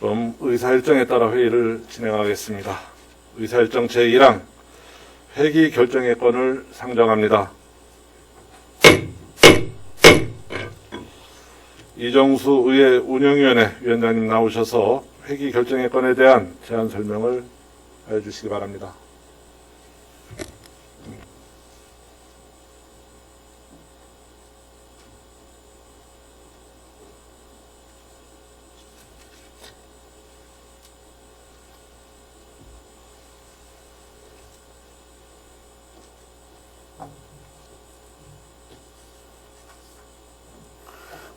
그럼 의사일정에 따라 회의를 진행하겠습니다. 의사일정 제1항 회기 결정의 건을 상정합니다. 이정수 의회 운영위원회 위원장님 나오셔서 회기 결정의 건에 대한 제안 설명을 해주시기 바랍니다.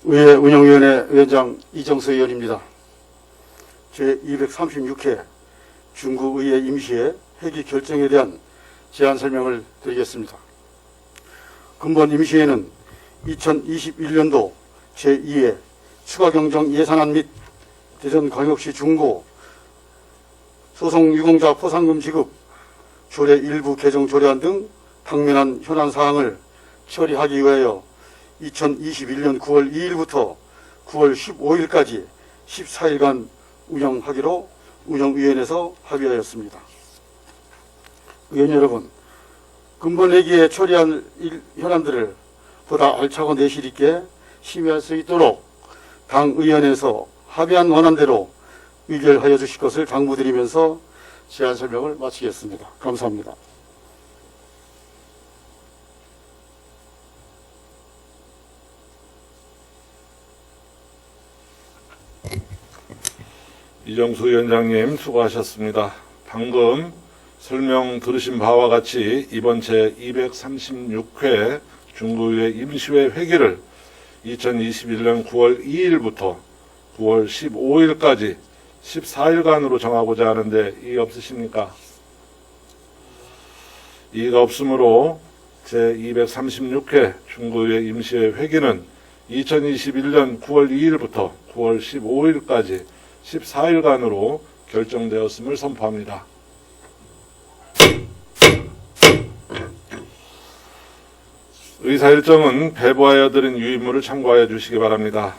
의회 운영위원회 위원장 이정수 의원입니다. 제236회 중구의회 임시회 회기 결정에 대한 제안 설명을 드리겠습니다. 근본 임시회는 2021년도 제2회 추가경정 예산안 및 대전광역시 중고 소송 유공자 포상금 지급 조례 일부 개정 조례안 등 당면한 현안 사항을 처리하기 위하여 2021년 9월 2일부터 9월 15일까지 14일간 운영하기로 운영위원회에서 합의하였습니다. 의원 여러분, 근본 회기에 처리한 일- 현안들을 보다 알차고 내실 있게 심의할 수 있도록 당 의원에서 합의한 원안대로 의결하여 주실 것을 당부드리면서 제안 설명을 마치겠습니다. 감사합니다. 이정수 위원장님 수고하셨습니다. 방금 설명 들으신 바와 같이 이번 제 236회 중구의회 임시회 회기를 2021년 9월 2일부터 9월 15일까지 14일간으로 정하고자 하는데 이의 없으십니까? 이의가 없으므로 제 236회 중구의회 임시회 회기는 2021년 9월 2일부터 9월 15일까지 14일간으로 결정되었음을 선포합니다. 의사 일정은 배부하여 드린 유인물을 참고하여 주시기 바랍니다.